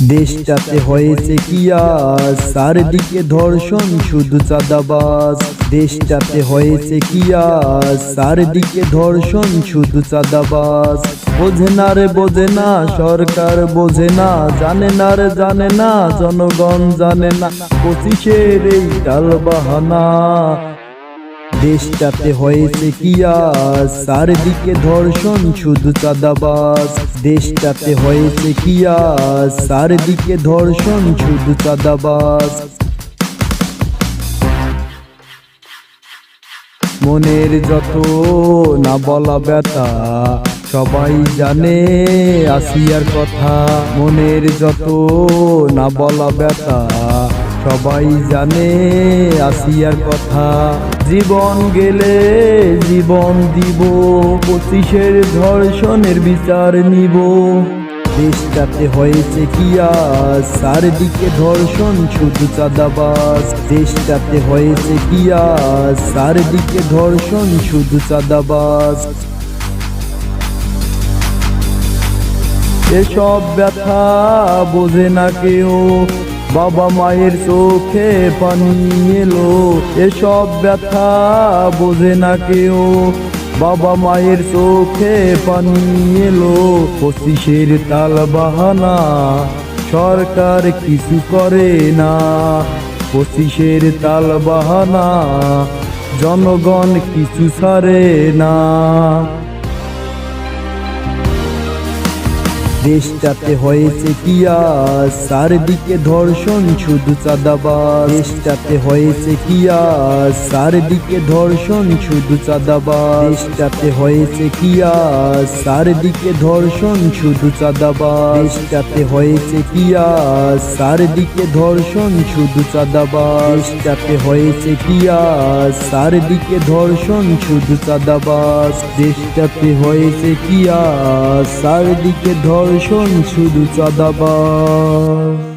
দেশটাতে হয়েছে কি আজ? চারদিকে ধর্ষণ, শুধু চাঁদাবাজ। দেশটাতে হয়েছে কি আজ? চারদিকে ধর্ষণ, শুধু চাঁদাবাজ। বোঝে না রে বোঝে না সরকার বোঝে না জানে না রে জানে না জনগণ জানে না পঁচিশের এই ডাল বাহানা দেশটাতে হয়েছে কি আজ চারদিকে ধর্ষণ, শুধু চাঁদাবাজ। দেশটাতে হয়েছে কি আজ চারদিকে ধর্ষণ, শুধু চাঁদাবাজ। মনের যত না বলা ব্যথা, সবাই জানে আসিয়ার কথা। মনের যত না বলা ব্যথা সবাই জানে আসিয়ার কথা। জীবন গেলে জীবন দিব, পঁচিশের ধর্ষণের বিচার নিব। দেশটাতে হয়েছে কি আজ চারদিকে ধর্ষণ, শুধু চাঁদাবাজ। দেশটাতে হয়েছে কি আজ চারদিকে ধর্ষণ, শুধু চাঁদাবাজ। এসব ব্যথা বোঝে না কেউ। বাবা মায়ের চোখে পানি এলো। এসব ব্যথা বোঝে না কেউ। বাবা মায়ের চোখে পানি এলো। পঁচিশের তাল বাহানা সরকার কিছু করে না। পঁচিশের তাল বাহানা জনগণ কিছু ছাড়ে না। দেশটাতে হয়েছে কি আজ চারদিকে ধর্ষণ, শুধু চাঁদাবাজ। দেশটাতে হয়েছে কি আজ চারদিকে ধর্ষণ, শুধু চাঁদাবাজ। দেশটাতে হয়েছে কি আজ চারদিকে ধর্ষণ, শুধু চাঁদাবাজ। দেশটাতে হয়েছে কি আজ চারদিকে ধর্ষণ, শুধু চাঁদাবাজ। দেশটাতে হয়েছে কি আজ চারদিকে ধর্ষণ, শুধু চাঁদাবাজ। দেশটাতে হয়েছে কি আজ চারদিকে ধর্ষণ শুধু চাঁদাবাজ।